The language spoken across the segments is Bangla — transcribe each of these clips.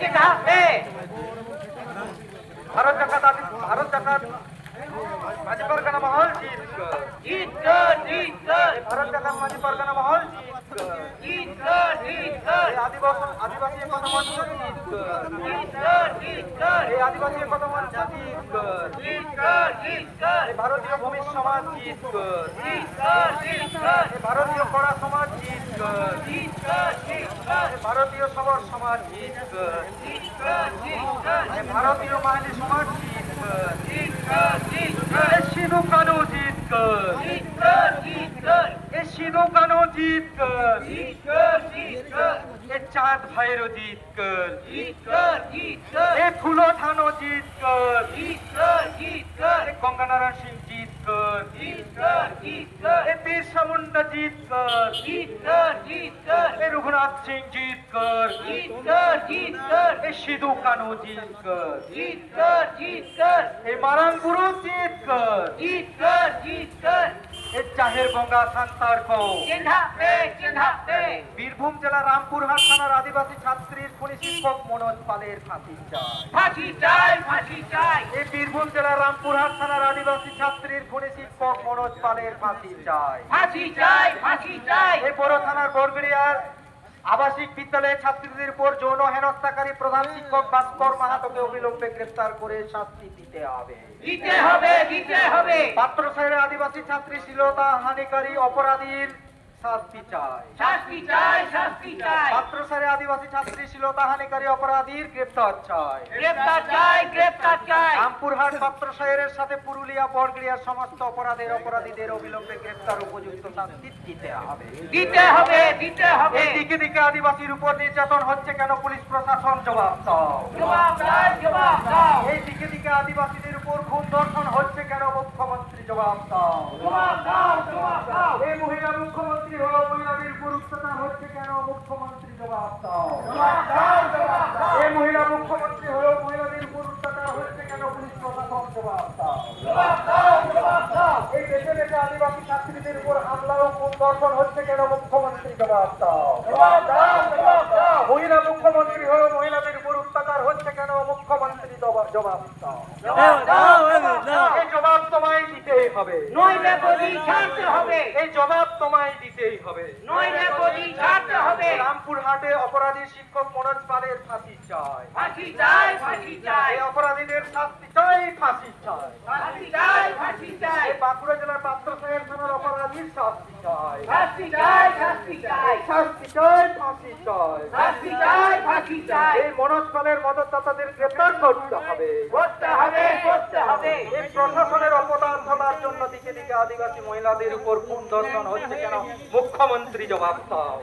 চিন্তাবে ভারত জাকাত ভারত জাকাত মাঝি পরগনা মহল জিত ভারত জাকাত মাঝি পরগনা মহল জিত আদিবাসী আদিবাসী একতা মঞ্চ জিত আদিবাসী একতা মঞ্চ জিত ভারতীয় ভূমি সমাজ ভারতীয় কড়া সমাজ ভারতীয় সবর সমাজ ভারতীয় মাহিলী সমাজ সিধু কানু জিত জিত কর জিত কর জিত কর এই চাঁদ ভাইরো জিত কর জিত কর জিত কর এই ফুলো থানো জিত কর জিত কর জিত কর এই গঙ্গানারায়ণ সিং জিত কর জিত কর জিত কর এই বিরসা মুন্ডা জিত কর জিত কর জিত কর এই রঘুনাথ সিং জিত কর জিত কর জিত কর এই সিধু কানু জিত কর জিত কর জিত কর এই মারান গুরু জিত কর জিত কর জিত কর চাহের গঙ্গা সান্তার বীরভূম জেলা রামপুরহাট থানার আদিবাসী ছাত্রীর খুনি শিক্ষক মনোজ পালের ফাঁসি চাই। এই বীরভূম জেলার রামপুরহাট থানার আদিবাসী ছাত্রীর খুনি শিক্ষক মনোজ পালের ফাঁসি চাই। এই বড় থানার বরগড়িয়ার আবাসিক বিদ্যালয়ের ছাত্রীদের উপর যৌন হেনস্থাকারী প্রধান শিক্ষক ভাস্কর মাহাতোকে অবিলম্বে গ্রেফতার করে শাস্তি দিতে হবে। দিতে হবে দিতে হবে। পাত্র সাহেবের আদিবাসী ছাত্রী শ্লীলতা হানিকারী অপরাধীর শাস্তি চায় শাস্তি চাই শাস্তি চাই। পাত্র সাহেবের আদিবাসী ছাত্রী শ্লীলতা হানিকারী অপরাধীর গ্রেফতার চায় গ্রেপ্তার চাই গ্রেপ্তার চাই। রামপুরহাট পাত্র সাহেবের সাথে পুরুলিয়া বরগড়িয়ার সমস্ত অপরাধের অপরাধীদের অবিলম্বে গ্রেফতার উপযুক্ত শাস্তি দিতে হবে। দিতে হবে দিতে হবে। দিকে দিকে আদিবাসীর উপর নির্যাতন হচ্ছে কেন পুলিশ প্রশাসন? জবাব দাও। জবাব দাও জবাব দাও। এই দিকে দিকে খুন ধর্ষণ হচ্ছে কেন মুখ্যমন্ত্রী জবাব দাও। এই মহিলা মুখ্যমন্ত্রী হলো মহিলাদের অত্যাচার হচ্ছে কেন মুখ্যমন্ত্রী জবাব দাও। এই মহিলা মুখ্যমন্ত্রী হলো মহিলাদের অত্যাচার হচ্ছে কেন পুলিশ প্রশাসন জবাব দাও। এই দেশে দেশে আদিবাসী ছাত্রীদের উপর হামলা ও ধর্ষণ হচ্ছে কেন মুখ্যমন্ত্রী জবাব দাও। মহিলা মুখ্যমন্ত্রী হলো মহিলাদের উপর অত্যাচার হচ্ছে কেন মুখ্যমন্ত্রী জবাব জবাব দাও তোমায় দিতেই হবে। নইলে বলি ছাড়তে হবে। এই জবাব তোমায় দিতেই হবে। নইলে বলি ছাড়তে হবে। রামপুরহাটে অপরাধী শিক্ষক মনোজ পালের ফাঁসি চাই। ফাঁসি চাই ফাঁসি চাই। এই অপরাধীদের শাস্তি চাই ফাঁসি চাই। ফাঁসি চাই ফাঁসি চাই। এই বাঁকুড়া জেলার পাত্র সাহেব থানার অপরাধীর শাস্তি চাই। শাস্তি চাই শাস্তি চাই। শাস্তি চাই ফাঁসি চাই। শাস্তি চাই ফাঁসি চাই। এই মনোজ পালের মদতদাতাদের হবে করতে হবে। করতে হবে এই প্রশাসনের অপদার্থতার জন্য দিকে দিকে আদিবাসী মহিলাদের উপর খুন ধর্ষণ হচ্ছে কেন? মুখ্যমন্ত্রী জবাব দাও।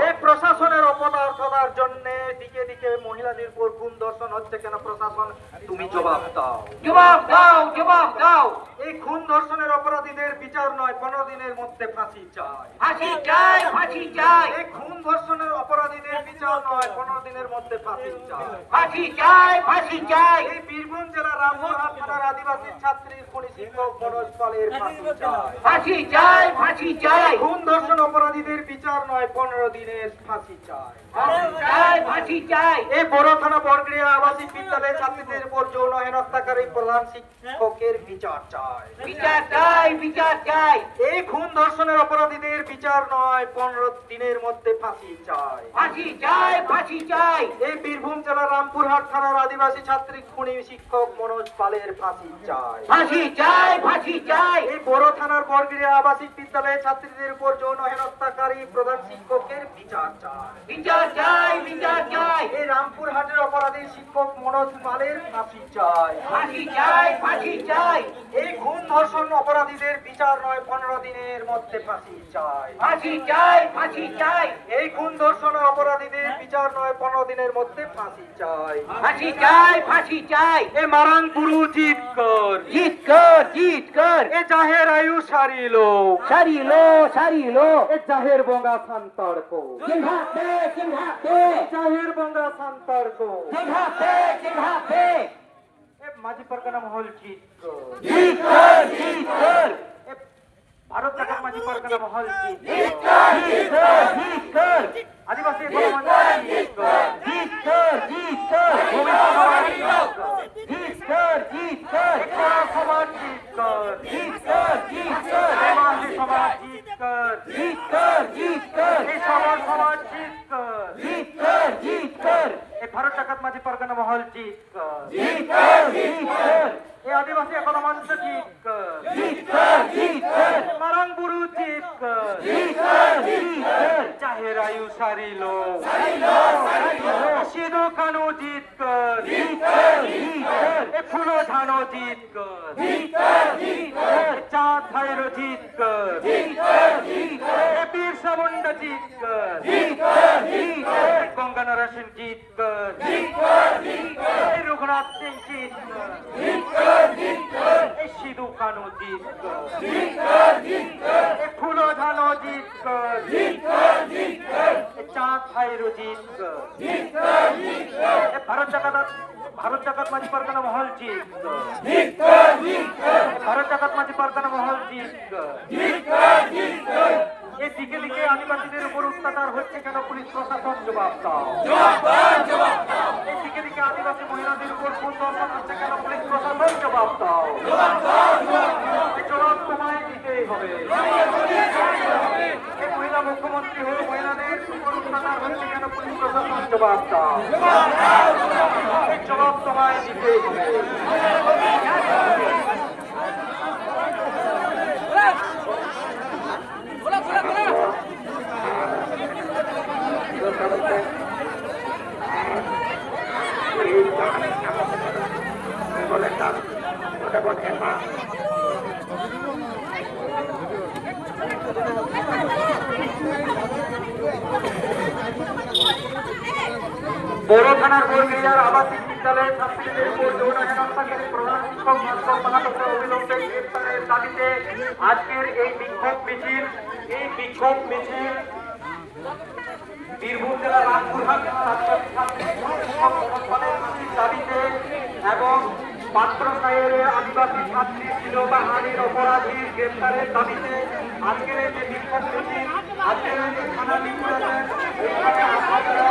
এই প্রশাসনের অপদার্থতার জন্য দিকে দিকে মহিলাদের উপর খুন ধর্ষণ হচ্ছে কেন? প্রশাসন তুমি জবাব দাও। জবাব দাও জবাব দাও। এই খুন ধর্ষণের অপরাধীদের বিচার নয় পনেরো দিনের মধ্যে ফাঁসি চাই। ফাঁসি চাই ফাঁসি চাই। এই খুন ধর্ষণের অপরাধীদের বিচার নয় পনেরো দিনের মধ্যে ফাঁসি চাই। ফাঁসি চাই ফাঁসি চাই। এই বীরভূম জেলার রামপুরহাট থানার আদিবাসী ছাত্রী খুনি শিক্ষক মনোজ পালের ফাঁসি চাই। ফাঁসি চাই ফাঁসি চাই। খুন ধর্ষণ অপরাধীদের বিচার নয় পনেরো দিনের ফাঁসি চাই। ফাঁসি চাই ফাঁসি চাই? এই বড় থানা বরগড়িয়া আবাসিক বিদ্যালয়ে ছাত্রীদের উপর যৌন হেনস্থাকারী প্রধান শিক্ষকের বিচার চাই। বিচার চাই বিচার চাই। এই খুন ধর্ষণের অপরাধীদের বিচার নয় পনেরো দিনের মধ্যে ফাঁসি চাই। ফাঁসি চাই ফাঁসি চাই। এই বীরভূম জেলার রামপুরহাট থানার আদিবাসী ছাত্রী খুনি শিক্ষক মনোজ পালের ফাঁসি চাই। ফাঁসি চাই ফাঁসি চাই। এই বড় থানার বরগড়িয়া আবাসিক বিদ্যালয়ের ছাত্রীদের উপর যৌন হেনস্থাকারী প্রধান শিক্ষকের বিচার চাই। বিচার চাই বিচার চাই। এই রামপুরহাটের অপরাধী শিক্ষক মনোজ পালের ফাঁসি চাই। ফাঁসি চাই ফাঁসি চাই। এই খুন ধর্ষণ অপরাধীদের বিচার নয় পনেরো দিনের মধ্যে ফাঁসি চাই। ফাঁসি চাই ফাঁসি চাই। এই খুন ধর্ষণ অপরাধীদের বিচার নয় পনেরো দিনের মধ্যে ফাঁসি চাই। ফাঁসি চাই ফাঁসি চাই। এ মারাং গুরু জিত কর জিত কর জিত কর এ জাহের আয়ু সারিলো। সারিলো সারিলো। এ জাহের বঙ্গা সান্তর্ক চিন্হাতে চিন্হাতে জাহের ಬಂದ ಸಂತಾಡ್ಕೋ ಜಿಘಾಪೆ ಜಿಘಾಪೆ এ মাঝি পারকানা মহল জিত জিত ভারত টাকা মাঝি পারকানা মহল জিত জিত জিত আদিবাসী গণমান্য জিত জিত জিত ভূমি সমান জিত জিত জিত সমান জিত জিত কর পারগানা মহল জিতকর জিতকর জিতকর এই আদিবাসী এখন মঞ্চ জিতকর জিতকর জিতকর মারাংবুরু জিতকর জিতকর জিতকর চাহে রায়ু সারিলো। সারিলো সারিলো। সিধু কানু জিতকর জিতকর জিতকর এ ফুলো ধানো জিতকর জিতকর চাঁদ ভাইরো জিতকর জিতকর জিতকর এ বীরসা মুন্ডা জিতকর জিতকর জিতকর গঙ্গা নরসিং জিতকর এই রঘুনাথ সিং জিতকর এই সিধু কানু জিতকর জিতকর ফুলো ধানো জিতকর এ চাঁদ ভাইরো জিতকর জিতকর ভারত জাগাত ভারত জাগাত মাঝি পারগানা মহল এ ভারত জাগাত মাঝি পারগানা মহল জিতকর এই দিকে দিকে আদিবাসীদের উপর অত্যাচার হচ্ছে কেন পুলিশ প্রশাসন জবাব দাও। এই দিকে দিকে আদিবাসী মহিলাদের উপর কোন দর্শন হচ্ছে কেন পুলিশ প্রশাসন জবাব দাও। জবাব তোমায় দিতেই হবে। মহিলা মুখ্যমন্ত্রী মহিলাদের উপর অত্যাচার হচ্ছে কেন পুলিশ প্রশাসন জবাব দাও জবাব তোমায় দিতেই হবে বড় থানার বরগিরিয়ার আবাসিক বিদ্যালয়ের ছাত্রীদের উপর যৌন হেনস্থাকারী প্রধান শিক্ষক ভাস্কর মাহাতোকে অবিলম্বে গ্রেফতারের দাবিতে আজকের এই বিক্ষোভ মিছিল, এই বিক্ষোভ মিছিল বীরভূম জেলার রামপুরহাট দাবিতে এবং পাত্র সাহেবের আদিবাসী ছাত্রী ছিল বা হানির অপরাধীর গ্রেফতারের দাবিতে আজকের এই যে বিক্ষোভ মিছিল যে থানা নির্বাচন এখানে আপনারা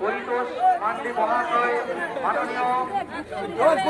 পরিতোষ মান্ডি মহাশয় মাননীয় মহাশয়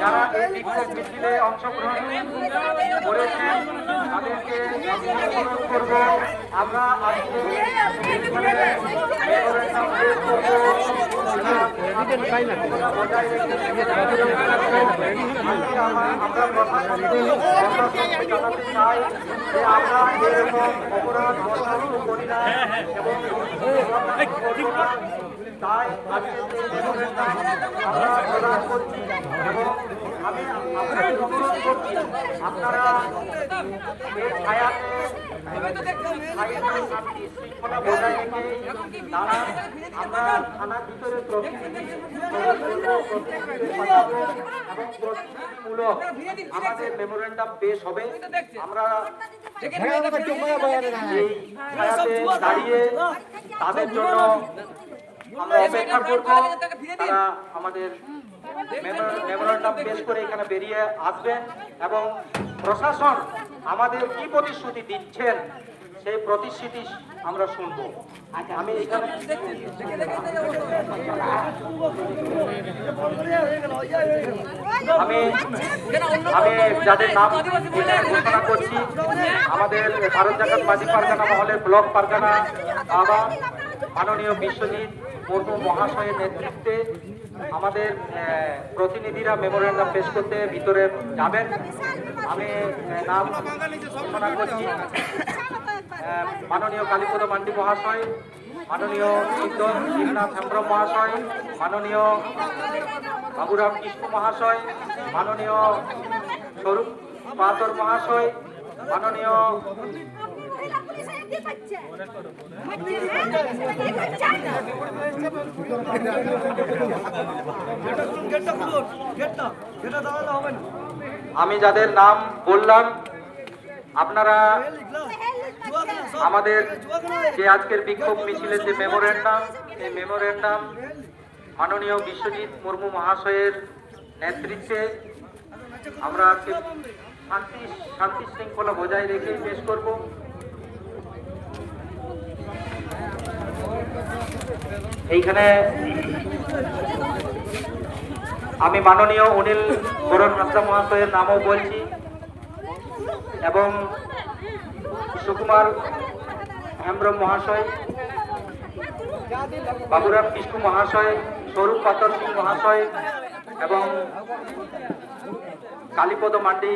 যারা এই বিক্ষোভ মিছিলে অংশগ্রহণ করেছেন তাদেরকে অনুরোধ করব আমরা আজকে এখানে মেমোরেন্ডাম পেশ করব। বজায় রেখে আজকে আমার- আমরা প্রশাসনকে প্রশাসনকে জানাতে চাই যে আমরা এরকম অপরাধ বরদাস্ত করি না এবং তাই আজকে আমরা প্রদান করছি এবং আমি আপনাদের অনুরোধ করছি আপনারা এই ছায়াতে ছায়াতে শৃঙ্খলা বজায় রেখে দাঁড়ান আমরা থানার ভিতরে প্রতিনিধি প্রতিনিধিদের পাঠাবো এবং প্রতিনিধিমূলক আমাদের মেমোরেন্ডাম পেশ হবে আমরা এই ছায়াতে দাঁড়িয়ে তাদের জন্য আমরা অপেক্ষা করব তারা আমাদের মেমোরেন্ডাম পেশ করে এখানে বেরিয়ে আসবেন এবং প্রশাসন আমাদের কি প্রতিশ্রুতি দিচ্ছেন সেই প্রতিশ্রুতি আমরা শুনব। আমি এখানে আমি আমি যাদের নাম ঘোষণা করছি আমাদের ভারত জাগাত মাঝি পারগানা মহলের ব্লক পারগানা বাবা মাননীয় বিশ্বজিৎ মুর্মু মহাশয়ের নেতৃত্বে আমাদের প্রতিনিধিরা মেমোরেন্ডাম পেশ করতে ভিতরে যাবেন। আমি নাম ঘোষণা করছি। মাননীয় কালীপদ মান্ডি মহাশয়, মাননীয় শিবনাথ হেমব্রম মহাশয়, মাননীয় বাবুরাম কৃষ্ণ মহাশয়, মাননীয় স্বরূপ পাতর মহাশয়, মাননীয় আমি যাদের নাম বললাম, আপনারা আমাদের যে আজকের বিক্ষোভ মিছিলের যে মেমোরেন্ডাম এই মেমোরেন্ডাম মাননীয় বিশ্বজিৎ মুর্মু মহাশয়ের নেতৃত্বে আমরা শান্তি শান্তি শৃঙ্খলা বজায় রেখেই পেশ করব। এইখানে আমি মাননীয় অনিল বরণ হাসদা মহাশয়ের নামও বলছি এবং সুকুমার হেমব্রম মহাশয়, বাবুরাম বিষ্ণু মহাশয়, স্বরূপ পাতর সিং মহাশয় এবং কালীপদ মান্ডি